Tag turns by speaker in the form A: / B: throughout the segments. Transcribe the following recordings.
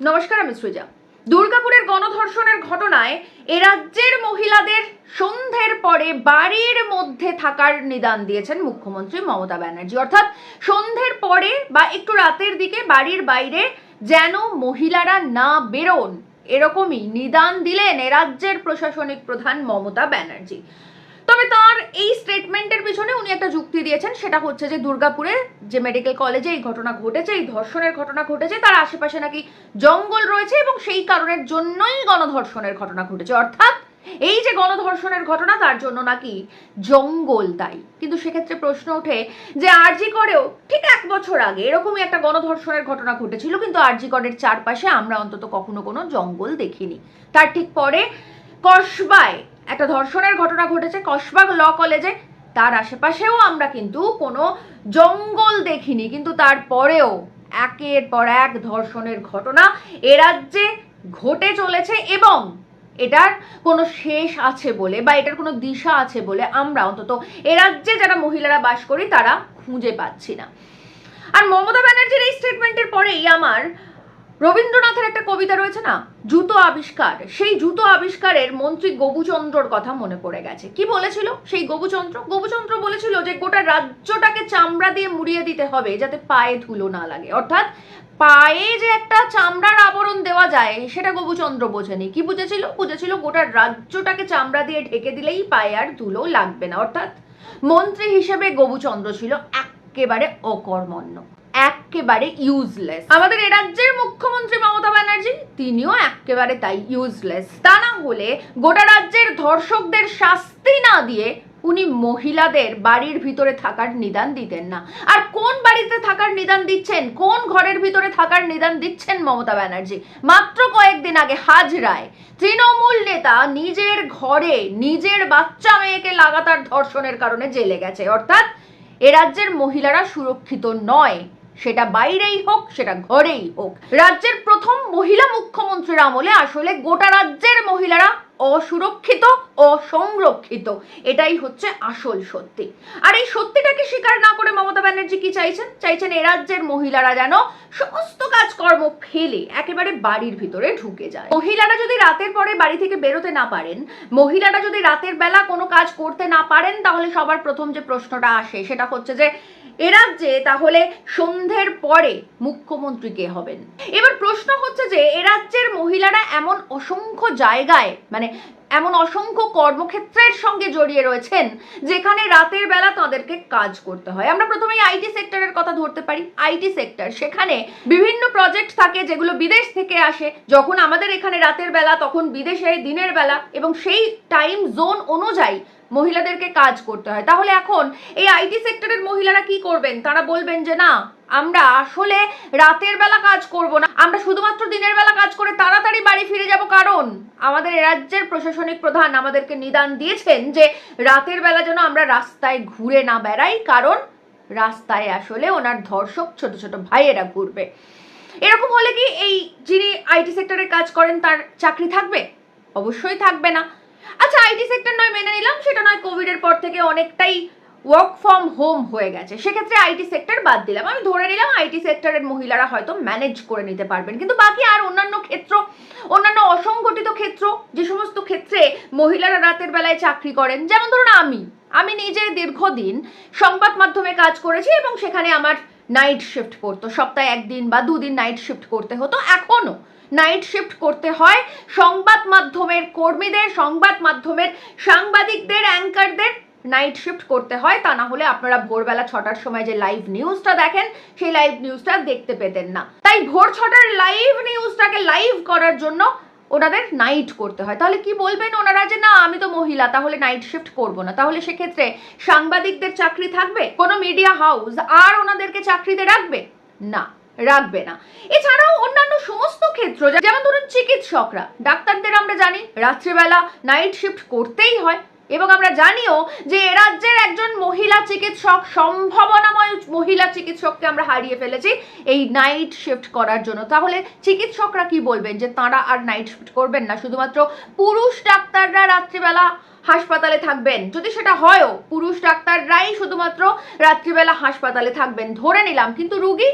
A: নমস্কার, আমি সৃজা। দুর্গাপুরের গণধর্ষণের ঘটনায় এ রাজ্যের মহিলাদের সন্ধ্যের পরে বাড়ির মধ্যে থাকার নিদান দিয়েছেন মুখ্যমন্ত্রী মমতা ব্যানার্জি। অর্থাৎ সন্ধ্যের পরে বা একটু রাতের দিকে বাড়ির বাইরে যেন মহিলারা না বেরোন, এরকমই নিদান দিলেন এ রাজ্যের প্রশাসনিক প্রধান মমতা ব্যানার্জি। তবে তার এই স্টেটমেন্টের পিছনে উনি একটা যুক্তি দিয়েছেন, সেটা হচ্ছে যে দুর্গাপুরে যে মেডিকেল কলেজে এই ঘটনা ঘটেছে, এই ধর্ষণের ঘটনা ঘটেছে, তার আশেপাশে নাকি জঙ্গল রয়েছে এবং সেই কারণের জন্যই গণধর্ষণের ঘটনা ঘটেছে। অর্থাৎ এই যে গণধর্ষণের ঘটনা, তার জন্য নাকি জঙ্গল দায়ী। কিন্তু সেক্ষেত্রে প্রশ্ন ওঠে যে আরজি করেও ঠিক এক বছর আগে এরকমই একটা গণধর্ষণের ঘটনা ঘটেছিল, কিন্তু আরজি করের চারপাশে আমরা অন্তত কখনো কোনো জঙ্গল দেখিনি। তার ঠিক পরে কসবায় একটা ধর্ষণের ঘটনা ঘটেছে কসবা ল কলেজে। তার আশেপাশেও আমরা কিন্তু কোনো জঙ্গল দেখিনি, কিন্তু তারপরেও একের পর এক ধর্ষণের ঘটনা এ রাজ্যে ঘটে চলেছে এবং এটার কোনো শেষ আছে বলে বা এটার কোনো দিশা আছে বলে আমরা অন্তত এ রাজ্যে যারা মহিলারা বাস করি তারা খুঁজে পাচ্ছি না। আর মমতা ব্যানার্জির এই স্টেটমেন্টের পরেই আমার রবীন্দ্রনাথের একটা কবিতা রয়েছে না? জুতো আবিষ্কার। সেই জুতো আবিষ্কারের মন্ত্রী গবুচন্দ্রর কথা মনে পড়ে গেছে। কি বলেছিল সেই গবুচন্দ্র? গবুচন্দ্র বলেছিল যে গোটা রাজ্যটাকে চামড়া দিয়ে মুড়িয়ে দিতে হবে যাতে পায়ে ধুলো না লাগে। অর্থাৎ পায়ে যে একটা চামড়ার আবরণ দেওয়া যায়, সেটা গবুচন্দ্র বোঝেনি। কি বুঝেছিল? বুঝেছিল গোটা রাজ্যটাকে চামড়া দিয়ে ঢেকে দিলেই পায়ে আর ধুলো লাগবে না। অর্থাৎ মন্ত্রী হিসেবে গবুচন্দ্র ছিল একেবারে অকর্মণ্য। একেবারে ইউজলেস আমাদের এ রাজ্যের মুখ্যমন্ত্রী মমতা ব্যানার্জি, তিনিও একেবারে তাই ইউজলেস তা না হলে গোটা রাজ্যের ধর্ষকদের শাস্তি না দিয়ে উনি মহিলাদের বাড়ির ভিতরে থাকার নিদান দিতেন না। আর কোন বাড়িতে থাকার নিদান দিচ্ছেন? কোন ঘরের ভিতরে থাকার নিদান দিচ্ছেন মমতা ব্যানার্জি? মাত্র কয়েকদিন আগে হাজরায় তৃণমূল নেতা নিজের ঘরে নিজের বাচ্চা মেয়েকে লাগাতার ধর্ষণের কারণে জেলে গেছে। অর্থাৎ এ রাজ্যের মহিলারা সুরক্ষিত নয়। সেটা বাইরেই হোক, সেটা ঘরেই হোক। রাজ্যের প্রথম মহিলা মুখ্যমন্ত্রীর আমলে আসলে গোটা রাজ্যের মহিলারা অসুরক্ষিত, অসংরক্ষিত। এটাই হচ্ছে আসল সত্যি। আর এই সত্যিটাকে স্বীকার না করে মমতা ব্যানার্জি কি চাইছেন? চাইছেন এ রাজ্যের মহিলারা যেন সমস্ত কাজকর্ম ফেলে, একেবারে বাড়ির ভিতরে ঢুকে যায়। মহিলারা যদি রাতের পরে বাড়ি থেকে বেরোতে না পারেন, মহিলারা যদি রাতের বেলা কোনো কাজ করতে না পারেন, তাহলে সবার প্রথম যে প্রশ্নটা আসে, সেটা হচ্ছে যে এ রাজ্যে তাহলে সন্ধ্যের পরে মুখ্যমন্ত্রী কে হবেন? এবার প্রশ্ন হচ্ছে যে এ রাজ্যের মহিলারা এমন অসংখ্য জায়গায় মানে এমন অসংখ্য কর্মক্ষেত্রের সঙ্গে জড়িয়ে রয়েছেন, যেখানে রাতের বেলা তাদেরকে কাজ করতে হয়। আমরা প্রথমেই আইটি সেক্টরের কথা ধরতে পারি। আইটি সেক্টর, সেখানে বিভিন্ন প্রজেক্ট থাকে যেগুলো বিদেশ থেকে আসে। যখন আমাদের এখানে রাতের বেলা, তখন বিদেশে দিনের বেলা, এবং সেই টাইম জোন অনুযায়ী মহিলাদেরকে কাজ করতে হয়। তাহলে এখন এই আইটি সেক্টরের মহিলারা কি করবেন? তারা বলবেন যে, না, আমরা আসলে রাতের বেলা কাজ করব না। আমরা শুধুমাত্র দিনের বেলা কাজ করে তাড়াতাড়ি বাড়ি ফিরে যাব। কারণ আমাদের রাজ্যের প্রশাসনিক প্রধান আমাদেরকে নিদান দিয়েছেন যে, রাতের বেলা যেন আমরা রাস্তায় ঘুরে না বেড়াই। কারণ রাস্তায় আসলে ওনার ধর্ষক ছোট ছোট ভাইয়েরা ঘুরবে। এরকম হলে কি এই যিনি আইটি সেক্টরে কাজ করেন, তার চাকরি থাকবে? অবশ্যই থাকবে না। আচ্ছা আইটি সেক্টর নয় মেনে নিলাম, সেটা নয় কোভিডের পর থেকে অনেকটাই ওয়ার্ক ফ্রম হোম হয়ে গেছে। সেক্ষেত্রে আইটি সেক্টর বাদ দিলাম। আমি ধরে নিলাম আইটি সেক্টরের মহিলারা হয়তো ম্যানেজ করে নিতে পারবেন। কিন্তু বাকি আর অন্যান্য ক্ষেত্র, অন্যান্য অসংগঠিত ক্ষেত্র, যে সমস্ত ক্ষেত্রে মহিলারা রাতের বেলায় চাকরি করেন, যেমন ধরুন আমি আমি নিজে দীর্ঘদিন সংবাদ মাধ্যমে কাজ করেছি এবং সেখানে আমার নাইট শিফট পড়তো সপ্তাহে একদিন বা দুদিন নাইট শিফট করতে হতো, এখনও নাইট শিফট করতে হয়। সংবাদ মাধ্যমের কর্মীদের, সংবাদ মাধ্যমের সাংবাদিকদের অ্যাঙ্কারদের নাইট শিফট করতে হয়। তা না হলে আপনারা ভোরবেলা ছটার সময় যে লাইভ নিউজটা দেখেন, সেই লাইভ নিউজটা দেখতে পেতেন না। তাই ভোর ছটার লাইভ নিউজটাকে লাইভ করার জন্য ওনাদের নাইট করতে হয়। তাহলে কি বলবেন ওনারা যে, না, আমি তো মহিলা, তাহলে নাইট শিফট করব না। তাহলে সেক্ষেত্রে সাংবাদিকদের চাকরি থাকবে? কোনো মিডিয়া হাউস আর ওনাদেরকে চাকরিতে রাখবে? না রাখবে না। এছাড়াও অন্যান্য সমস্ত ক্ষেত্র, যেমন ধরুন চিকিৎসকরা, ডাক্তারদের আমরা জানি, রাত্রিবেলা নাইট শিফট করতেই হয়। এবং আমরা জানিও যে এ রাজ্যের একজন মহিলা চিকিৎসক, সম্ভাবনাময় মহিলা চিকিৎসককে আমরা হারিয়ে ফেলেছি এই নাইট শিফট করার জন্য। তাহলে চিকিৎসকরা কি বলবেন যে তাঁরা আর নাইট শিফট করবেন না? শুধুমাত্র পুরুষ ডাক্তাররা রাত্রিবেলা হাসপাতালে থাকবেন। যদি সেটা হয়ও, পুরুষ ডাক্তাররাই শুধুমাত্র রাত্রিবেলা হাসপাতালে থাকবেন। ধরে নিলাম, কিন্তু রুগী,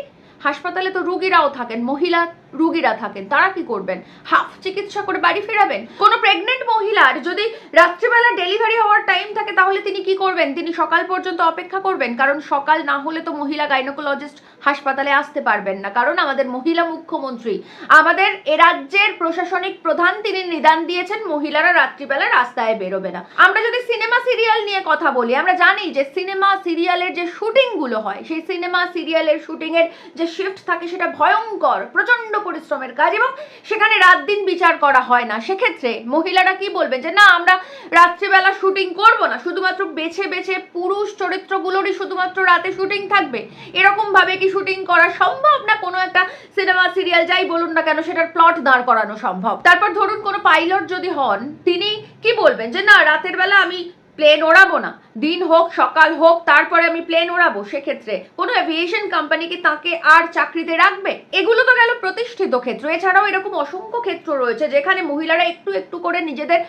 A: হাসপাতালে তো রুগীরাও থাকেন, মহিলা রুগীরা থাকেন। তারা কি করবেন? হাফ চিকিৎসা করে বাড়ি ফেরাবেন? কোনো প্রেগনেন্ট মহিলার যদি রাত্রিবেলা ডেলিভারি হওয়ার টাইম থাকে, তাহলে তিনি কি করবেন? তিনি সকাল পর্যন্ত অপেক্ষা করবেন? কারণ সকাল না হলে তো মহিলা গাইনোকোলজিস্ট হাসপাতালে আসতে পারবেন না। কারণ আমাদের মহিলা মুখ্যমন্ত্রী, আমাদের এ রাজ্যের প্রশাসনিক প্রধান তিনি নিদান দিয়েছেন, মহিলারা রাত্রিবেলা রাস্তায় বেরোবে না। আমরা যদি সিনেমা সিরিয়াল নিয়ে কথা বলি, আমরা জানি যে সিনেমা সিরিয়ালের যে শুটিংগুলো হয়, সেই সিনেমা সিরিয়ালের শুটিংয়ের যে শিফট থাকে, সেটা ভয়ঙ্কর প্রচণ্ড পরিশ্রমের কাজ এবং সেখানে রাত দিন বিচার করা হয় না। সেক্ষেত্রে মহিলারা কি বলবেন যে, না, আমরা রাত্রিবেলা শুটিং করব না। শুধুমাত্র বেছে বেছে পুরুষ চরিত্রগুলোরই শুধুমাত্র রাতে শুটিং থাকবে? এরকম ভাবে কি শুটিং করা সম্ভব না? কোনো একটা সিনেমা, সিরিয়াল যাই বলুন না কেন, সেটার প্লট দাঁড় করানো সম্ভব? তারপর ধরুন কোনো পাইলট যদি হন, তিনি কি বলবেন যে, না, রাতের বেলা আমি প্লেন ওড়াবো না। দিন হোক সকাল হোক তারপরে আমি প্লেন ওড়াবো। সেক্ষেত্রে কোনো এভিয়েশন কোম্পানি কি তাকে আর চাকরিতে রাখবে? এগুলো তো গেল প্রতিষ্ঠিত ক্ষেত্র। এছাড়াও এরকম অসংখ্য ক্ষেত্র রয়েছে যেখানে মহিলারা একটু একটু করে নিজেদের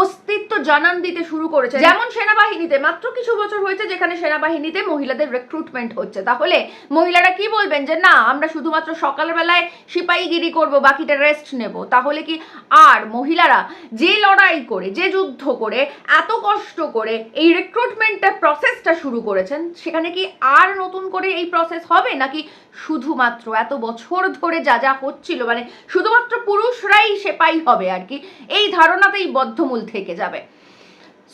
A: অস্তিত্ব জানান দিতে শুরু করেছে। যেমন সেনাবাহিনীতে। মাত্র কিছু বছর হয়েছে যেখানে সেনাবাহিনীতে মহিলাদের রিক্রুটমেন্ট হচ্ছে। তাহলে মহিলারা কি বলবেন যে না আমরা শুধুমাত্র সকালবেলায় সিপাহীগিরি করব বাকিটা রেস্ট নেব তাহলে কি আর মহিলারা যে লড়াই করে যে যুদ্ধ করে এত কষ্ট করে এই রিক্রুটমেন্টের প্রসেসটা শুরু করেছেন, সেখানে কি আর নতুন করে এই প্রসেস হবে? নাকি শুধুমাত্র এত বছর ধরে যা যা হচ্ছিল মানে শুধুমাত্র পুরুষরাই সেপাই হবে আর কি, এই ধারণাতেই বদ্ধমূল থেকে যাবে।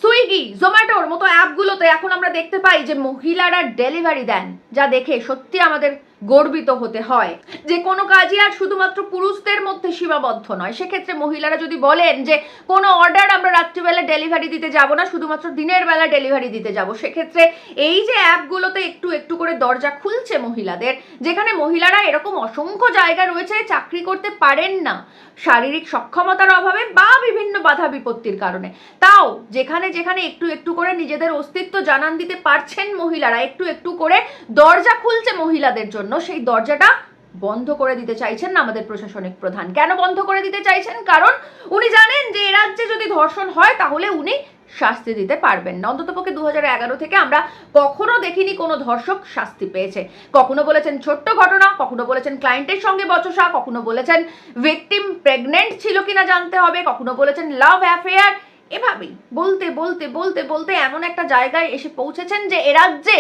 A: সুইগি, জোম্যাটোর মতো অ্যাপগুলোতে এখন আমরা দেখতে পাই যে মহিলারা ডেলিভারি দেন, যা দেখে সত্যি আমাদের গর্বিত হতে হয়। যে কোনো কাজই আর শুধুমাত্র পুরুষদের মধ্যে সীমাবদ্ধ নয়। সেক্ষেত্রে মহিলারা যদি বলেন যে, কোনো অর্ডার আমরা রাত্রিবেলা ডেলিভারি দিতে যাব না, শুধুমাত্র দিনের বেলা ডেলিভারি দিতে যাব। সেক্ষেত্রে এই যে অ্যাপগুলোতে একটু একটু করে দরজা খুলছে মহিলাদের যেখানে মহিলারা এরকম অসংখ্য জায়গা রয়েছে, চাকরি করতে পারেন না। শারীরিক সক্ষমতার অভাবে বা বিভিন্ন বাধা বিপত্তির কারণে। তাও যেখানে যেখানে একটু একটু করে নিজেদের অস্তিত্ব জানান দিতে পারছেন মহিলারা, একটু একটু করে দরজা খুলছে মহিলাদের জন্য, সেই দরজাটা বন্ধ করে দিতে চাইছেন না আমাদের প্রশাসনিক প্রধান। কেন বন্ধ করে দিতে চাইছেন? কারণ উনি জানেন যে এ রাজ্যে যদি ধর্ষণ হয়, তাহলে উনি শাস্তি দিতে পারবেন না। অন্ততপক্ষে দু এগারো থেকে আমরা কখনো দেখিনি কোনো ধর্ষক শাস্তি পেয়েছে। কখনো বলেছেন ছোট্ট ঘটনা, কখনো বলেছেন ক্লায়েন্টের সঙ্গে বচসা, কখনো বলেছেন ভিকটিম প্রেগনেন্ট ছিল কিনা জানতে হবে, কখনো বলেছেন লাভ অ্যাফেয়ার। এভাবেই বলতে বলতে বলতে বলতে এমন একটা জায়গায় এসে পৌঁছেছেন যে এ রাজ্যে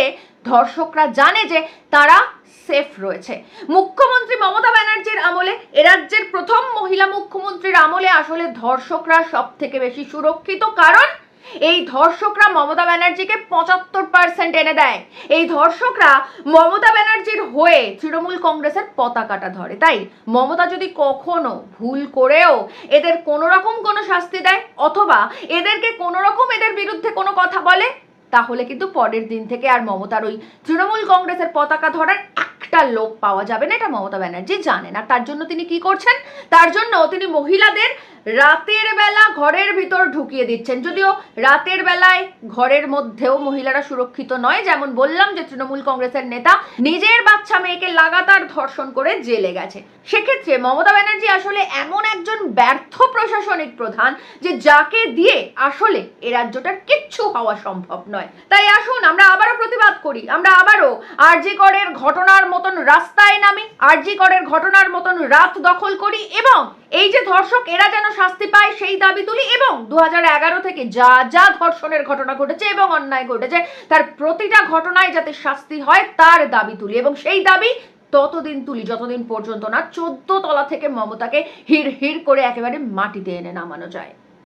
A: ধর্ষকরা জানে যে তারা সেফ রয়েছে। মুখ্যমন্ত্রী মমতা ব্যানার্জির আমলে, এ রাজ্যের প্রথম মহিলা মুখ্যমন্ত্রীর আমলে আসলে ধর্ষকরা সব থেকে বেশি সুরক্ষিত কারণ, এই ধর্ষকরা মমতা ব্যানার্জিকে পঁচাত্তর পার্সেন্ট এনে দেয়। এই ধর্ষকরা মমতা ব্যানার্জির হয়ে তৃণমূল কংগ্রেসের পতাকাটা ধরে। তাই মমতা যদি কখনো ভুল করেও এদের কোনো রকম কোনো শাস্তি দেয়, অথবা এদেরকে কোনো রকম এদের বিরুদ্ধে কোনো কথা বলে তাহলে কিন্তু পরের দিন থেকে আর মমতার ওই তৃণমূল কংগ্রেসের পতাকা ধরার একটা লোক পাওয়া যাবে না। এটা মমতা ব্যানার্জি জানেন। আর তার জন্য তিনি কি করছেন? তার জন্য তিনি মহিলাদের রাতের বেলা ঘরের ভিতর ঢুকিয়ে দিচ্ছেন। যদিও রাতের বেলায় ঘরের মধ্যেও মহিলারা সুরক্ষিত নয়। যেমন বললাম যে তৃণমূল কংগ্রেসের নেতা নিজের বাচ্চা মেয়েকে লাগাতার ধর্ষণ করে জেলে গেছে। সেক্ষেত্রে মমতা ব্যানার্জি আসলে এমন একজন ব্যর্থ প্রশাসনিক প্রধান যে যাকে দিয়ে আসলে এ রাজ্যটার কিচ্ছু হওয়া সম্ভব নয়। তাই আসুন, আমরা আবারও প্রতিবাদ করি। আমরা আবারও আরজি করের ঘটনার মতন রাস্তায় নামি, আরজি করের ঘটনার মতন রাত দখল করি এবং এই যে ধর্ষক, এরা যেন শাস্তি পায় সেই দাবি তুলি এবং দু হাজার এগারো থেকে যা যা ধর্ষণের ঘটনা ঘটেছে এবং অন্যায় ঘটেছে, তার প্রতিটা ঘটনায় যাতে শাস্তি হয়, তার দাবি তুলি এবং সেই দাবি ততদিন তুলি, যতদিন পর্যন্ত না, চোদ্দ তলা থেকে মমতাকে হির হির করে একেবারে মাটিতে এনে নামানো যায়।